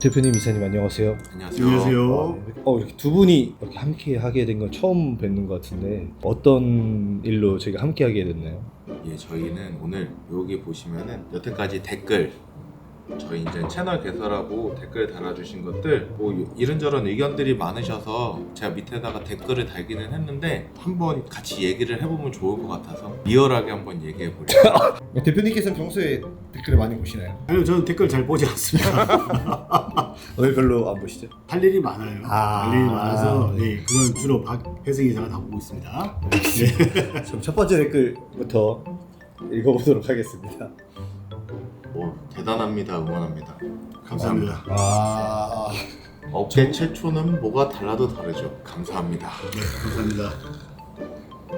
대표님 이사님 안녕하세요. 안녕하세요. 안녕하세요. 어 이렇게 두 분이 이렇게 함께 하게 된 건 처음 뵙는 것 같은데 어떤 일로 저희가 함께 하게 됐나요? 예, 저희는 오늘 여기 보시면은 여태까지 댓글 저희 이제 채널 개설하고 댓글 달아주신 것들 뭐 이런저런 의견들이 많으셔서 제가 밑에다가 댓글을 달기는 했는데 한번 같이 얘기를 해보면 좋을 것 같아서 리얼하게 한번 얘기해 보려고 대표님께서는 평소에 댓글을 많이 보시나요? 아니요, 저는 댓글 잘 보지 않습니다. 왜 별로 안 보시죠? 할 일이 많아요. 아. 할 일이 많아서 예, 그건 주로 박혜승 이사가 다 보고 있습니다. 네. 그럼 첫 번째 댓글부터 읽어보도록 하겠습니다. 오, 대단합니다 응원합니다 감사합니다. 아 업계 최초는 뭐가 달라도 다르죠 감사합니다 네, 감사합니다.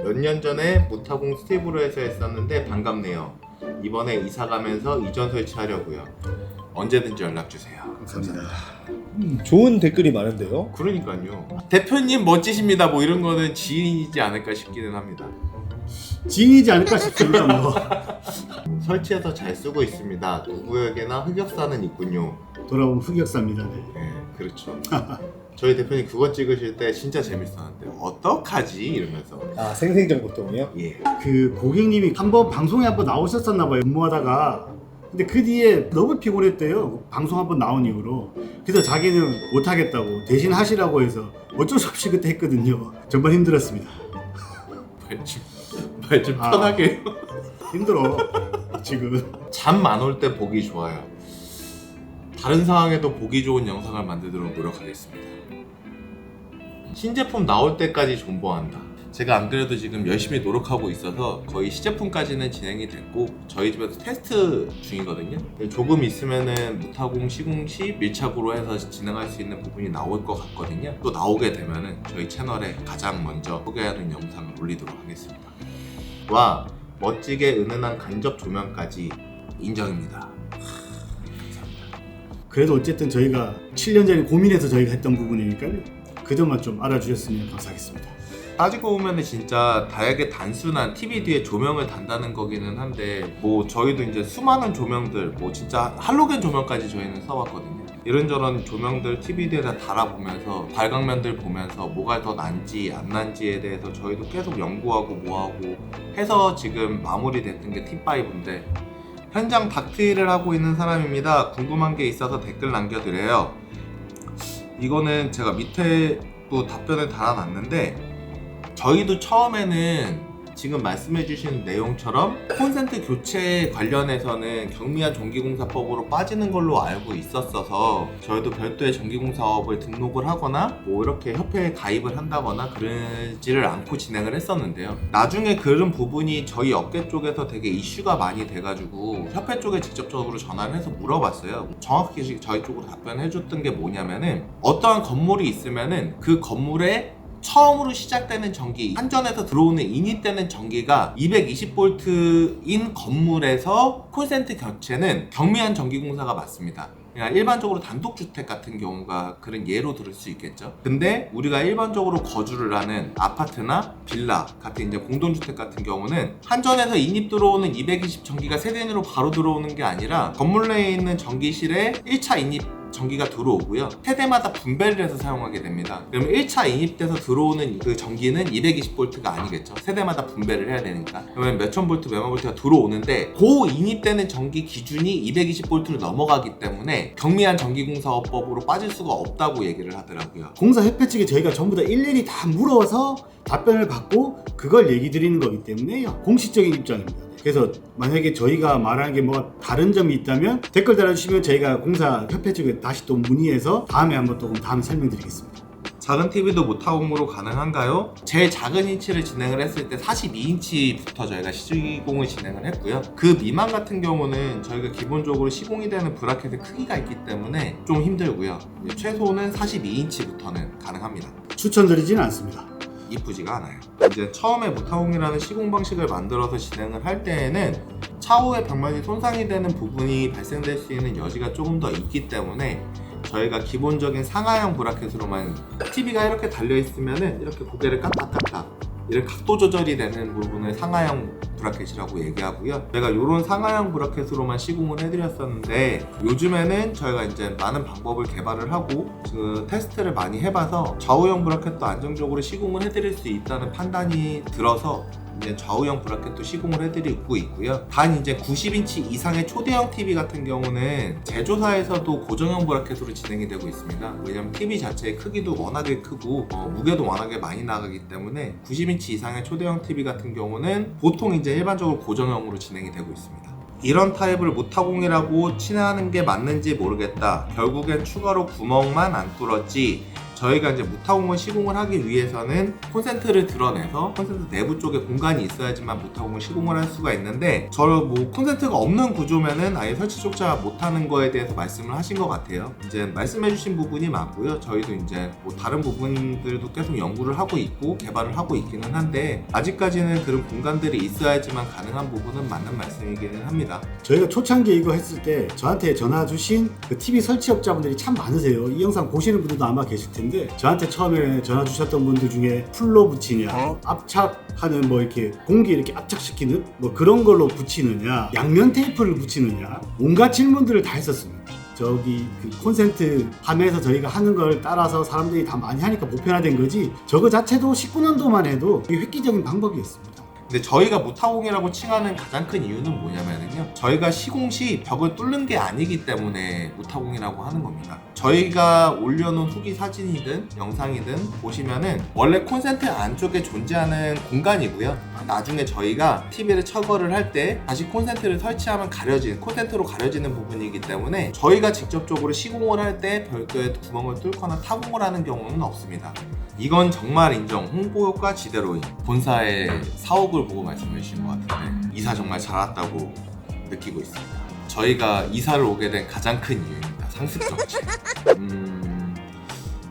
몇 년 전에 무타공 스티브로에서 했었는데 반갑네요 이번에 이사 가면서 이전 설치하려고요 언제든지 연락 주세요 감사합니다. 좋은 댓글이 많은데요. 그러니까요. 대표님 멋지십니다. 뭐 이런 거는 지인이지 않을까 싶기는 합니다. 지인이지 않을까 싶습니다. 뭐 설치해서 잘 쓰고 있습니다. 누구에게나 흑역사는 있군요. 돌아보면 흑역사입니다. 네. 네, 그렇죠. 저희 대표님 그거 찍으실 때 진짜 재밌었는데 어떡하지 이러면서 아 생생정보통이요? 예. 그 고객님이 한 번 방송에 한 번 나오셨었나 봐요. 근무하다가. 근데 그 뒤에 너무 피곤했대요. 방송 한 번 나온 이후로. 그래서 자기는 못하겠다고 대신 하시라고 해서 어쩔 수 없이 그때 했거든요. 정말 힘들었습니다. 말좀 아. 편하게. 힘들어. 지금. 잠 안 올 때 보기 좋아요. 다른 상황에도 보기 좋은 영상을 만들도록 노력하겠습니다. 신제품 나올 때까지 존버한다. 제가 안 그래도 지금 열심히 노력하고 있어서 거의 시제품까지는 진행이 됐고 저희 집에서 테스트 중이거든요. 조금 있으면은 무타공 시공시 밀착으로 해서 진행할 수 있는 부분이 나올 것 같거든요. 또 나오게 되면은 저희 채널에 가장 먼저 소개하는 영상을 올리도록 하겠습니다. 와 멋지게 은은한 간접 조명까지 인정입니다. 그래도 어쨌든 저희가 7년 전에 고민해서 저희가 했던 부분이니까요. 그 점만 좀 알아주셨으면 감사하겠습니다. 따지고 보면은 진짜 다양하게 단순한 TV 뒤에 조명을 단다는 거기는 한데 뭐 저희도 이제 수많은 조명들 뭐 진짜 할로겐 조명까지 저희는 써봤거든요. 이런저런 조명들 TV 뒤에다 달아보면서 발광면들 보면서 뭐가 더 난지 안 난지에 대해서 저희도 계속 연구하고 뭐하고 해서 지금 마무리됐던 게 T5인데 현장 닥트일을 하고 있는 사람입니다. 궁금한 게 있어서 댓글 남겨드려요. 이거는 제가 밑에도 답변을 달아놨는데 저희도 처음에는 지금 말씀해주신 내용처럼 콘센트 교체 관련해서는 경미한 전기공사법으로 빠지는 걸로 알고 있었어서 저희도 별도의 전기공사업을 등록을 하거나 뭐 이렇게 협회에 가입을 한다거나 그러지를 않고 진행을 했었는데요. 나중에 그런 부분이 저희 업계 쪽에서 되게 이슈가 많이 돼가지고 협회 쪽에 직접적으로 전화를 해서 물어봤어요. 정확히 저희 쪽으로 답변해줬던 게 뭐냐면은 어떠한 건물이 있으면은 그 건물에 처음으로 시작되는 전기 한전에서 들어오는 인입되는 전기가 220V인 건물에서 콜센트 교체는 경미한 전기공사가 맞습니다. 그냥 일반적으로 단독주택 같은 경우가 그런 예로 들을 수 있겠죠. 근데 우리가 일반적으로 거주를 하는 아파트나 빌라 같은 이제 공동주택 같은 경우는 한전에서 인입 들어오는 220 전기가 세대인으로 바로 들어오는 게 아니라 건물 내에 있는 전기실에 1차 인입 전기가 들어오고요. 세대마다 분배를 해서 사용하게 됩니다. 그러면 1차 인입돼서 들어오는 그 전기는 220V가 아니겠죠. 세대마다 분배를 해야 되니까. 그러면 몇천 볼트, 몇만 볼트가 들어오는데 그 인입되는 전기 기준이 220V를 넘어가기 때문에 경미한 전기공사업법으로 빠질 수가 없다고 얘기를 하더라고요. 공사 협회 측에 저희가 전부 다 일일이 다 물어서 답변을 받고 그걸 얘기 드리는 거기 때문에요. 공식적인 입장입니다. 그래서 만약에 저희가 말하는 게 뭐가 다른 점이 있다면 댓글 달아주시면 저희가 공사 협회 측에 다시 또 문의해서 다음에 한번 또 다음 설명드리겠습니다. 작은 TV도 모타공으로 가능한가요? 제일 작은 인치를 진행을 했을 때 42인치부터 저희가 시공을 진행을 했고요. 그 미만 같은 경우는 저희가 기본적으로 시공이 되는 브라켓의 크기가 있기 때문에 좀 힘들고요. 최소는 42인치부터는 가능합니다. 추천드리지는 않습니다. 이쁘지가 않아요. 이제 처음에 모타공이라는 시공 방식을 만들어서 진행을 할 때에는 차후에 벽면이 손상이 되는 부분이 발생될 수 있는 여지가 조금 더 있기 때문에 저희가 기본적인 상하형 브라켓으로만 TV가 이렇게 달려 있으면은 이렇게 고개를 까딱까딱 이런 각도 조절이 되는 부분을 상하형 브라켓이라고 얘기하고요. 제가 이런 상하형 브라켓으로만 시공을 해드렸었는데 요즘에는 저희가 이제 많은 방법을 개발을 하고 지금 테스트를 많이 해봐서 좌우형 브라켓도 안정적으로 시공을 해드릴 수 있다는 판단이 들어서 이제 좌우형 브라켓도 시공을 해드리고 있고요. 단 이제 90인치 이상의 초대형 TV 같은 경우는 제조사에서도 고정형 브라켓으로 진행이 되고 있습니다. 왜냐면 TV 자체의 크기도 워낙에 크고 어, 무게도 워낙에 많이 나가기 때문에 90인치 이상의 초대형 TV 같은 경우는 보통 이제 일반적으로 고정형으로 진행이 되고 있습니다. 이런 타입을 무타공이라고 칭하는 게 맞는지 모르겠다. 결국엔 추가로 구멍만 안 뚫었지. 저희가 이제 무타공을 시공을 하기 위해서는 콘센트를 드러내서 콘센트 내부 쪽에 공간이 있어야지만 무타공을 시공을 할 수가 있는데 저를 뭐 콘센트가 없는 구조면은 아예 설치 조차 못하는 거에 대해서 말씀을 하신 것 같아요. 이제 말씀해주신 부분이 맞고요. 저희도 이제 뭐 다른 부분들도 계속 연구를 하고 있고 개발을 하고 있기는 한데 아직까지는 그런 공간들이 있어야지만 가능한 부분은 맞는 말씀이기는 합니다. 저희가 초창기에 이거 했을 때 저한테 전화 주신 그 TV 설치업자분들이 참 많으세요. 이 영상 보시는 분들도 아마 계실 텐데 저한테 처음에 전화 주셨던 분들 중에 풀로 붙이냐, 압착하는 뭐 이렇게 공기 이렇게 압착시키는 뭐 그런 걸로 붙이느냐, 양면 테이프를 붙이느냐, 온갖 질문들을 다 했었습니다. 저기 그 콘센트 밤에서 저희가 하는 걸 따라서 사람들이 다 많이 하니까 보편화된 거지 저거 자체도 19년도만 해도 획기적인 방법이었습니다. 근데 저희가 무타공이라고 칭하는 가장 큰 이유는 뭐냐면요. 저희가 시공 시 벽을 뚫는 게 아니기 때문에 무타공이라고 하는 겁니다. 저희가 올려놓은 후기 사진이든 영상이든 보시면은 원래 콘센트 안쪽에 존재하는 공간이고요. 나중에 저희가 TV를 처거를 할 때 다시 콘센트를 설치하면 가려진 콘센트로 가려지는 부분이기 때문에 저희가 직접적으로 시공을 할 때 별도의 구멍을 뚫거나 타공을 하는 경우는 없습니다. 이건 정말 인정 홍보 효과 지대로인 본사의 사옥을 보고 말씀해 주신 것 같은데 이사 정말 잘 왔다고 느끼고 있습니다. 저희가 이사를 오게 된 가장 큰 이유입니다. 상습 정책. 음,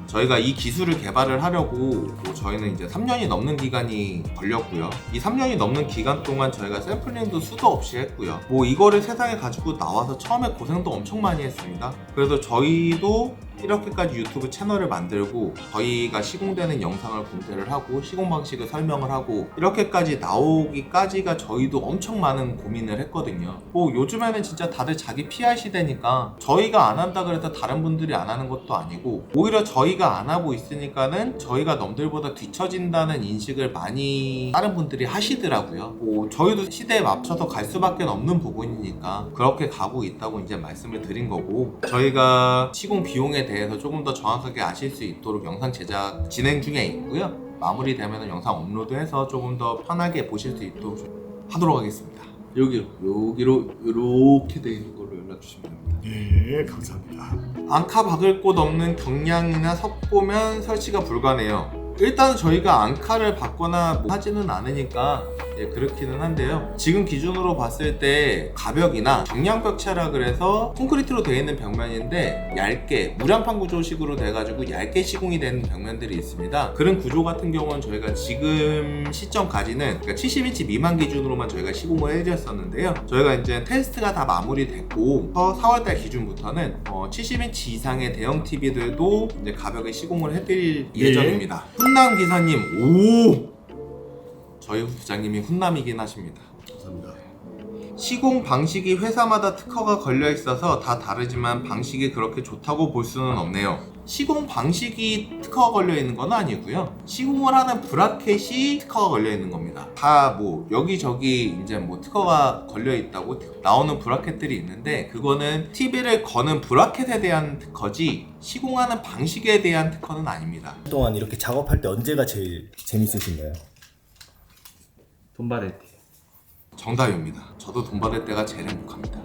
저희가 이 기술을 개발을 하려고 뭐 저희는 이제 3년이 넘는 기간이 걸렸고요. 이 3년이 넘는 기간 동안 저희가 샘플링도 수도 없이 했고요. 뭐 이거를 세상에 가지고 나와서 처음에 고생도 엄청 많이 했습니다. 그래서 저희도 이렇게까지 유튜브 채널을 만들고 저희가 시공되는 영상을 공개를 하고 시공 방식을 설명을 하고 이렇게까지 나오기까지가 저희도 엄청 많은 고민을 했거든요. 뭐 요즘에는 진짜 다들 자기 PR 시대니까 저희가 안 한다 그래서 다른 분들이 안 하는 것도 아니고 오히려 저희가 안 하고 있으니까는 저희가 남들보다 뒤처진다는 인식을 많이 다른 분들이 하시더라고요. 뭐 저희도 시대에 맞춰서 갈 수밖에 없는 부분이니까 그렇게 가고 있다고 이제 말씀을 드린 거고 저희가 시공 비용에 대해서 조금 더 정확하게 아실 수 있도록 영상 제작 진행 중에 있고요. 마무리되면 영상 업로드해서 조금 더 편하게 보실 수 있도록 좀 하도록 하겠습니다. 여기로 여기로 이렇게 돼 있는 걸로 연락 주시면 됩니다. 예, 감사합니다. 앙카 박을 곳 없는 경량이나 석고면 설치가 불가네요. 일단 저희가 앙카를 받거나 뭐 하지는 않으니까 예, 그렇기는 한데요. 지금 기준으로 봤을 때 가벽이나 경량벽체라 그래서 콘크리트로 되어 있는 벽면인데 얇게 무량판 구조식으로 돼가지고 얇게 시공이 되는 벽면들이 있습니다. 그런 구조 같은 경우는 저희가 지금 시점까지는 그러니까 70인치 미만 기준으로만 저희가 시공을 해드렸었는데요. 저희가 이제 테스트가 다 마무리됐고 4월달 기준부터는 어, 70인치 이상의 대형 TV들도 이제 가벽에 시공을 해드릴 예. 예정입니다. 훈남 기사님 오 저희 부장님이 훈남이긴 하십니다. 감사합니다. 시공 방식이 회사마다 특허가 걸려 있어서 다 다르지만 방식이 그렇게 좋다고 볼 수는 없네요. 시공 방식이 특허가 걸려 있는 건 아니고요. 시공을 하는 브라켓이 특허가 걸려 있는 겁니다. 다 뭐 여기저기 이제 뭐 특허가 걸려 있다고 나오는 브라켓들이 있는데 그거는 TV를 거는 브라켓에 대한 특허지 시공하는 방식에 대한 특허는 아닙니다. 동안 이렇게 작업할 때 언제가 제일 재밌으신가요? 돈 받을 때. 정답입니다. 저도 돈 받을 때가 제일 행복합니다.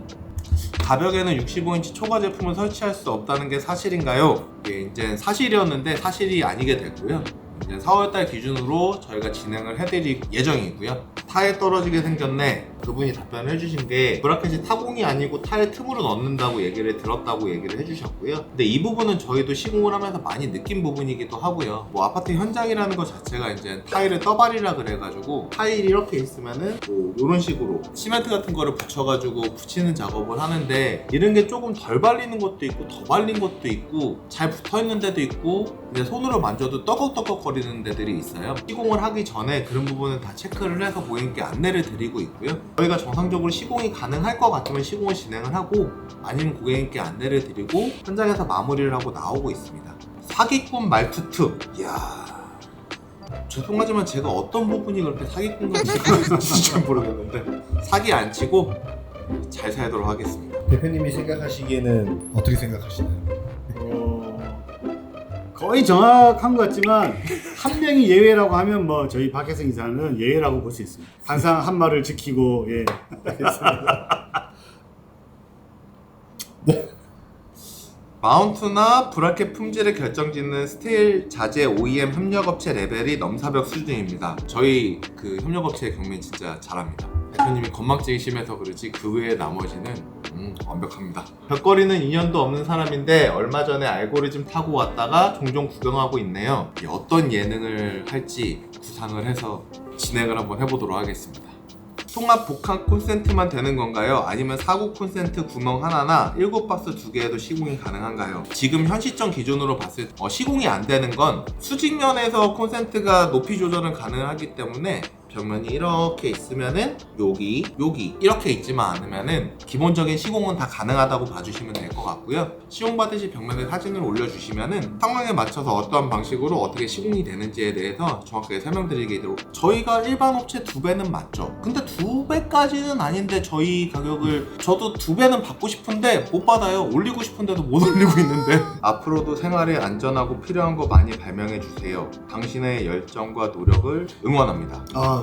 가벽에는 65인치 초과 제품을 설치할 수 없다는 게 사실인가요? 이게 이제 사실이었는데 사실이 아니게 됐고요. 이제 4월달 기준으로 저희가 진행을 해드릴 예정이고요. 타에 떨어지게 생겼네. 그분이 답변을 해주신 게 브라켓이 타공이 아니고 타의 틈으로 넣는다고 얘기를 들었다고 얘기를 해주셨고요. 근데 이 부분은 저희도 시공을 하면서 많이 느낀 부분이기도 하고요. 뭐 아파트 현장이라는 것 자체가 이제 타일을 떠발이라 그래가지고 타일이 이렇게 있으면은 뭐 이런 식으로 시멘트 같은 거를 붙여가지고 붙이는 작업을 하는데 이런 게 조금 덜 발리는 것도 있고 더 발린 것도 있고 잘 붙어 있는 데도 있고 이제 손으로 만져도 떡걱떡걱 거리는 데들이 있어요. 시공을 하기 전에 그런 부분은 다 체크를 해서 고객님께 안내를 드리고 있고요. 저희가 정상적으로 시공이 가능할 것 같으면 시공을 진행을 하고 아니면 고객님께 안내를 드리고 현장에서 마무리를 하고 나오고 있습니다. 사기꾼 말투특. 이야. 죄송하지만 제가 어떤 부분이 그렇게 사기꾼 같은지 잘 모르겠는데 사기 안 치고 잘 살도록 하겠습니다. 대표님이 생각하시기에는 어떻게 생각하시나요? 어, 거의 정확한 것 같지만 한 명이 예외라고 하면 뭐 저희 박혜성 이사는 예외라고 볼 수 있습니다. 항상 한 말을 지키고 예. 마운트나 브라켓 품질을 결정짓는 스테일 자재 OEM 협력업체 레벨이 넘사벽 수준입니다. 저희 그 협력업체의 경매 진짜 잘합니다. 대표님이 건망증이 심해서 그렇지 그 외에 나머지는 음, 완벽합니다. 벽거리는 인연도 없는 사람인데 얼마 전에 알고리즘 타고 왔다가 종종 구경하고 있네요. 이 어떤 예능을 할지 구상을 해서 진행을 한번 해보도록 하겠습니다. 통합 복합 콘센트만 되는 건가요? 아니면 사구 콘센트 구멍 하나나 7박스 두 개에도 시공이 가능한가요? 지금 현 시점 기준으로 봤을 때 어, 시공이 안 되는 건 수직면에서 콘센트가 높이 조절은 가능하기 때문에 벽면이 이렇게 있으면은 여기 여기 이렇게 있지만 않으면은 기본적인 시공은 다 가능하다고 봐주시면 될 것 같고요. 시공 받으실 벽면에 사진을 올려주시면은 상황에 맞춰서 어떠한 방식으로 어떻게 시공이 되는지에 대해서 정확하게 설명드리도록 저희가 일반 업체 두 배는 맞죠. 근데 두 배까지는 아닌데 저희 가격을 저도 두 배는 받고 싶은데 못 받아요. 올리고 싶은데도 못 올리고 있는데. 앞으로도 생활에 안전하고 필요한 거 많이 발명해 주세요. 당신의 열정과 노력을 응원합니다. 아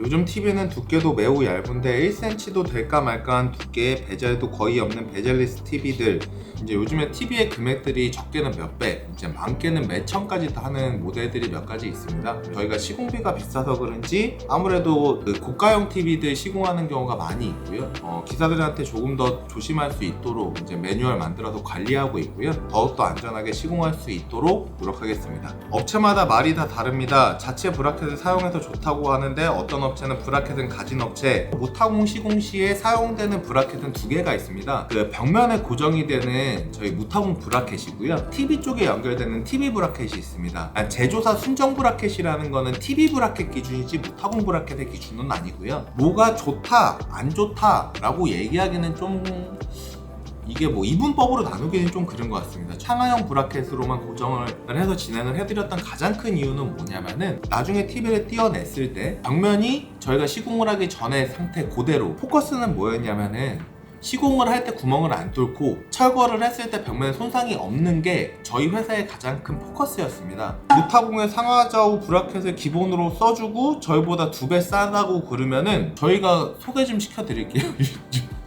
요즘 TV는 두께도 매우 얇은데 1cm도 될까 말까한 두께의 베젤도 거의 없는 베젤리스 TV들 이제 요즘에 TV의 금액들이 적게는 몇 배, 이제 많게는 몇 천까지 다 하는 모델들이 몇 가지 있습니다. 저희가 시공비가 비싸서 그런지 아무래도 그 고가형 TV들 시공하는 경우가 많이 있고요. 어, 기사들한테 조금 더 조심할 수 있도록 이제 매뉴얼 만들어서 관리하고 있고요. 더욱더 안전하게 시공할 수 있도록 노력하겠습니다. 업체마다 말이 다 다릅니다. 자체 브라켓을 사용해서 좋다고 하는데 어떤 업체는 브라켓은 가진 업체, 무타공 시공 시에 사용되는 브라켓은 두 개가 있습니다. 그 벽면에 고정이 되는 저희 무타공 브라켓이고요. TV 쪽에 연결되는 TV 브라켓이 있습니다. 아, 제조사 순정 브라켓이라는 거는 TV 브라켓 기준이지 무타공 브라켓의 기준은 아니고요. 뭐가 좋다, 안 좋다라고 얘기하기는 좀 이게 뭐 이분법으로 나누기는 좀 그런 것 같습니다. 창화형 브라켓으로만 고정을 해서 진행을 해드렸던 가장 큰 이유는 뭐냐면은 나중에 TV를 띄어냈을 때 벽면이 저희가 시공을 하기 전에 상태 그대로 포커스는 뭐였냐면은 시공을 할 때 구멍을 안 뚫고 철거를 했을 때 벽면에 손상이 없는 게 저희 회사의 가장 큰 포커스였습니다. 무타공의 상하좌우 브라켓을 기본으로 써주고 저희보다 두 배 싸다고 그러면은 저희가 소개 좀 시켜드릴게요.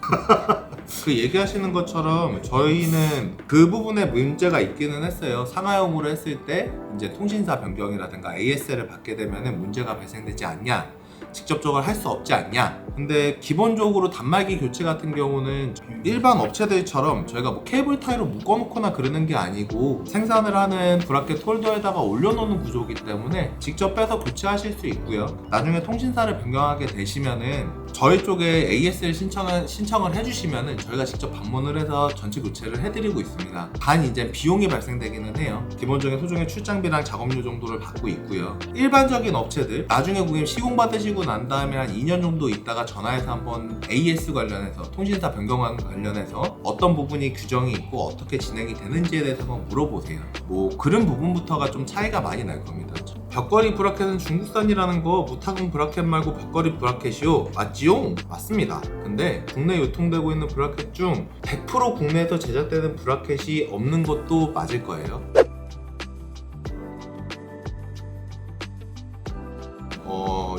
그 얘기하시는 것처럼 저희는 그 부분에 문제가 있기는 했어요. 상하용으로 했을 때 이제 통신사 변경이라든가 ASL을 받게 되면 문제가 발생되지 않냐. 직접적으로 할 수 없지 않냐. 근데 기본적으로 단말기 교체 같은 경우는 일반 업체들처럼 저희가 뭐 케이블 타이로 묶어놓거나 그러는 게 아니고 생산을 하는 브라켓 홀더에다가 올려놓는 구조이기 때문에 직접 빼서 교체하실 수 있고요. 나중에 통신사를 변경하게 되시면은 저희 쪽에 ASL 신청을, 신청을 해주시면은 저희가 직접 방문을 해서 전체 교체를 해드리고 있습니다. 단 이제 비용이 발생되기는 해요. 기본적인 소정의 출장비랑 작업료 정도를 받고 있고요. 일반적인 업체들 나중에 고객님 시공 받으시고 난 다음에 한 2년 정도 있다가 전화해서 한번 AS 관련해서 통신사 변경안 관련해서 어떤 부분이 규정이 있고 어떻게 진행이 되는지에 대해서 한번 물어보세요. 뭐 그런 부분부터가 좀 차이가 많이 날 겁니다. 벽걸이 브라켓은 중국산이라는 거 무타공 브라켓 말고 벽걸이 브라켓이요 맞지요? 맞습니다 근데 국내 유통되고 있는 브라켓 중 100% 국내에서 제작되는 브라켓이 없는 것도 맞을 거예요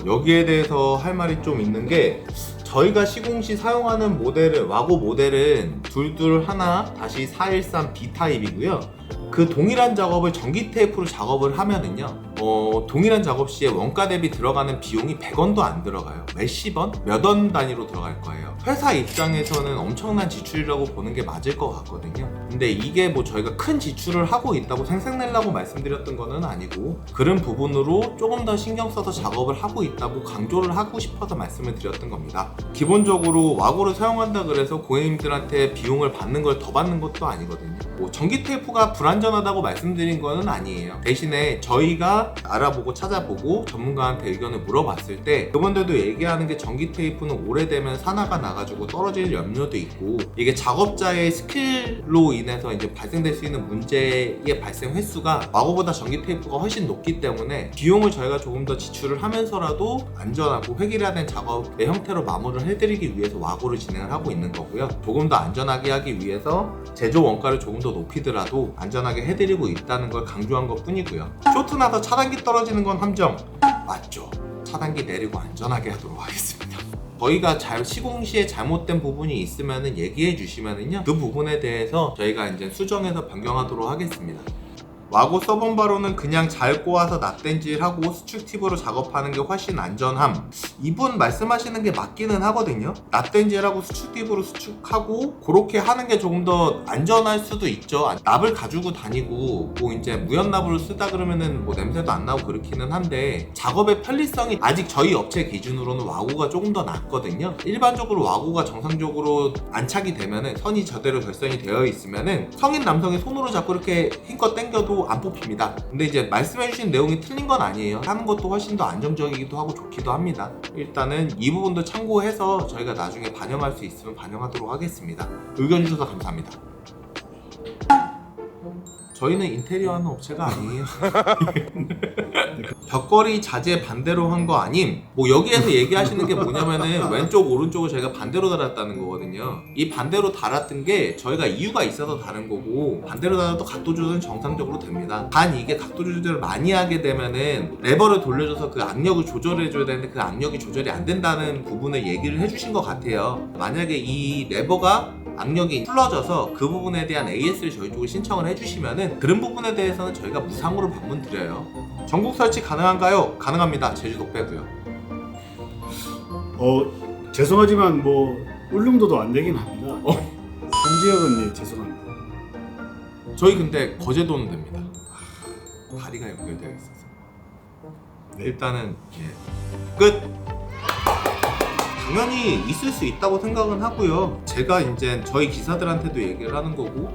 여기에 대해서 할 말이 좀 있는 게 저희가 시공 시 사용하는 모델은 와고 모델은 둘둘 하나 다시 413 B 타입이고요. 그 동일한 작업을 전기 테이프로 작업을 하면은요 어, 동일한 작업 시에 원가 대비 들어가는 비용이 100원도 안 들어가요. 몇십 원? 몇 원 단위로 들어갈 거예요. 회사 입장에서는 엄청난 지출이라고 보는 게 맞을 것 같거든요. 근데 이게 뭐 저희가 큰 지출을 하고 있다고 생색내려고 말씀드렸던 거는 아니고 그런 부분으로 조금 더 신경 써서 작업을 하고 있다고 강조를 하고 싶어서 말씀을 드렸던 겁니다. 기본적으로 와고를 사용한다 그래서 고객님들한테 비용을 받는 걸 더 받는 것도 아니거든요. 뭐 전기 테이프가 불안전하다고 말씀드린 거는 아니에요. 대신에 저희가 알아보고 찾아보고 전문가한테 의견을 물어봤을 때 그분들도 얘기하는 게 전기 테이프는 오래되면 산화가 나가지고 떨어질 염려도 있고 이게 작업자의 스킬로 인해서 이제 발생될 수 있는 문제의 발생 횟수가 와고보다 전기 테이프가 훨씬 높기 때문에 비용을 저희가 조금 더 지출을 하면서라도 안전하고 획일화된 작업의 형태로 마무리를 해드리기 위해서 와고를 진행을 하고 있는 거고요. 조금 더 안전하게 하기 위해서 제조 원가를 조금 더 높이더라도 안전하게 해드리고 있다는 걸 강조한 것 뿐이고요. 쇼트 나서 차단 기 떨어지는 건 함정 맞죠? 차단기 내리고 안전하게 하도록 하겠습니다. 저희가 잘 시공 시에 잘못된 부분이 있으면 얘기해 주시면은요 그 부분에 대해서 저희가 이제 수정해서 변경하도록 하겠습니다. 와고 써본 바로는 그냥 잘 꼬아서 납땜질하고 수축 팁으로 작업하는 게 훨씬 안전함. 이분 말씀하시는 게 맞기는 하거든요. 납땜질하고 수축 팁으로 수축하고 그렇게 하는 게 조금 더 안전할 수도 있죠. 납을 가지고 다니고 뭐 이제 무연납을 쓰다 그러면은 뭐 냄새도 안 나고 그렇기는 한데 작업의 편리성이 아직 저희 업체 기준으로는 와고가 조금 더 낫거든요. 일반적으로 와고가 정상적으로 안착이 되면은 선이 저대로 결선이 되어 있으면은 성인 남성이 손으로 잡고 이렇게 힘껏 당겨도 안 뽑힙니다. 근데 이제 말씀해주신 내용이 틀린 건 아니에요. 하는 것도 훨씬 더 안정적이기도 하고 좋기도 합니다. 일단은 이 부분도 참고해서 저희가 나중에 반영할 수 있으면 반영하도록 하겠습니다. 의견 주셔서 감사합니다. 저희는 인테리어 하는 업체가 아니에요. 벽걸이 자재 반대로 한 거 아님? 뭐 여기에서 얘기하시는 게 뭐냐면은 왼쪽 오른쪽을 저희가 반대로 달았다는 거거든요. 이 반대로 달았던 게 저희가 이유가 있어서 다른 거고 반대로 달아도 각도 조절은 정상적으로 됩니다. 단 이게 각도 조절을 많이 하게 되면은 레버를 돌려줘서 그 악력을 조절해 줘야 되는데 그 악력이 조절이 안 된다는 부분을 얘기를 해주신 것 같아요. 만약에 이 레버가 악력이 풀러져서 그 부분에 대한 AS를 저희 쪽에 신청을 해주시면은 그런 부분에 대해서는 저희가 무상으로 방문 드려요. 전국 설치 가능한가요? 가능합니다. 제주도 빼고요. 어 죄송하지만 뭐 울릉도도 안 되긴 합니다. 어. 성지역은 예 죄송합니다. 저희 근데 거제도는 됩니다. 다리가 연결되어 있어서. 네. 일단은 예. 끝. 당연히 있을 수 있다고 생각은 하고요. 제가 이제 저희 기사들한테도 얘기를 하는 거고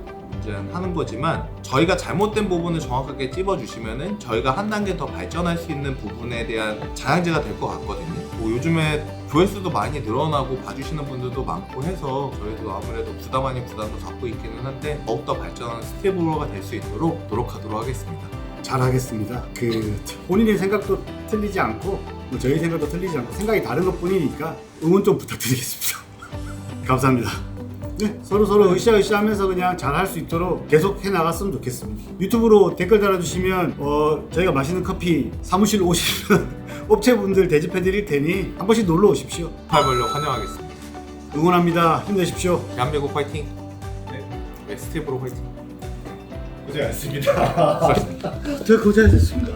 이제 하는 거지만 저희가 잘못된 부분을 정확하게 찝어주시면은 저희가 한 단계 더 발전할 수 있는 부분에 대한 자양제가 될 것 같거든요. 뭐 요즘에 조회수도 많이 늘어나고 봐주시는 분들도 많고 해서 저희도 아무래도 부담 아닌 부담도 갖고 있기는 한데 더욱더 발전하는 스테이블러가 될 수 있도록 노력하도록 하겠습니다. 잘하겠습니다. 그 본인의 생각도 틀리지 않고 뭐 저희 생각도 틀리지 않고 생각이 다른 것 뿐이니까 응원 좀 부탁드리겠습니다. 감사합니다. 네, 서로 서로 으쌰으쌰 하면서 그냥 잘 할 수 있도록 계속 해 나갔으면 좋겠습니다. 유튜브로 댓글 달아주시면 어, 저희가 맛있는 커피 사무실 오시면 업체분들 대접해 드릴 테니 한 번씩 놀러 오십시오. 팔벌려 환영하겠습니다. 응원합니다. 힘내십시오. 대한민국 화이팅. 네, 스테이블러 화이팅. 고생하셨습니다. 제가 고생하셨습니다.